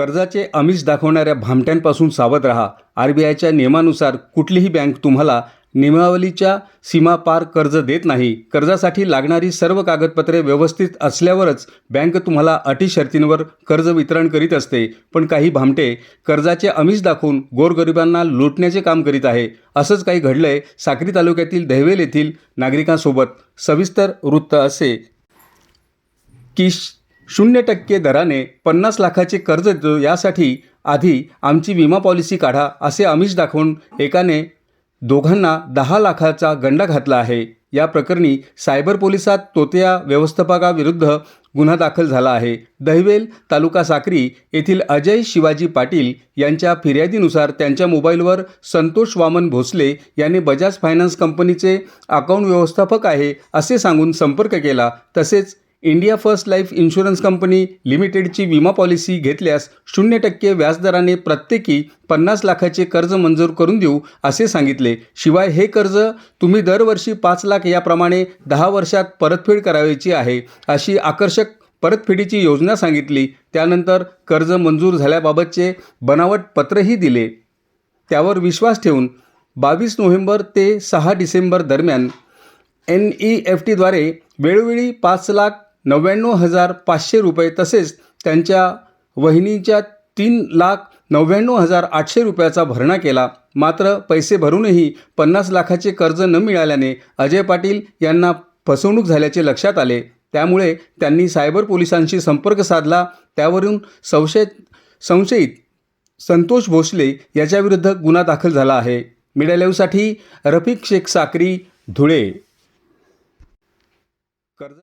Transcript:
कर्जाचे आमिष दाखवणाऱ्या भामट्यांपासून सावध राहा. आर बी आयच्या नियमानुसार कुठलीही बँक तुम्हाला नियमावलीच्या सीमा पार कर्ज देत नाही. कर्जासाठी लागणारी सर्व कागदपत्रे व्यवस्थित असल्यावरच बँक तुम्हाला अटी शर्तींवर कर्ज वितरण करीत असते. पण काही भामटे कर्जाचे आमिष दाखवून गोरगरिबांना लुटण्याचे काम करीत आहे. असंच काही घडलंय साक्री तालुक्यातील दहिवेल येथील नागरिकांसोबत. सविस्तर वृत्त असे. की श- शून्य टक्के दराने पन्नास लाखाचे कर्ज देतो. यासाठी आधी आमची विमा पॉलिसी काढा असे आमिष दाखवून एकाने दोघांना दहा लाखाचा गंडा घातला आहे. या प्रकरणी सायबर पोलिसात तोतया व्यवस्थापकाविरुद्ध गुन्हा दाखल झाला आहे. दहिवेल तालुका साक्री येथील अजय शिवाजी पाटील यांच्या फिर्यादीनुसार त्यांच्या मोबाईलवर संतोष वामन भोसले याने बजाज फायनान्स कंपनीचे अकाउंट व्यवस्थापक आहे असे सांगून संपर्क केला. तसेच India first life insurance company लिमिटेडची विमा पॉलिसी घेतल्यास शून्य टक्के व्याजदराने प्रत्येकी पन्नास लाखाचे कर्ज मंजूर करून देऊ असे सांगितले. शिवाय हे कर्ज तुम्ही दरवर्षी पाच लाख याप्रमाणे दहा वर्षात परतफेड करावयाची आहे अशी आकर्षक परतफेडीची योजना सांगितली. त्यानंतर कर्ज मंजूर झाल्याबाबतचे बनावट पत्रही दिले. त्यावर विश्वास ठेवून बावीस नोव्हेंबर ते सहा डिसेंबर दरम्यान एन ई एफ टीद्वारे वेळोवेळी पाच लाख नव्याण्णव हजार पाचशे रुपये तसेच त्यांच्या वहिनीच्या तीन लाख नव्याण्णव हजार आठशे रुपयाचा भरणा केला. मात्र पैसे भरूनही पन्नास लाखाचे कर्ज न मिळाल्याने अजय पाटील यांना फसवणूक झाल्याचे लक्षात आले. त्यामुळे त्यांनी सायबर पोलिसांशी संपर्क साधला. त्यावरून संशय संशयित संतोष भोसले याच्याविरुद्ध गुन्हा दाखल झाला आहे. मीडिया लाईव्हसाठी रफिक शेख साक्री धुळे. कर्ज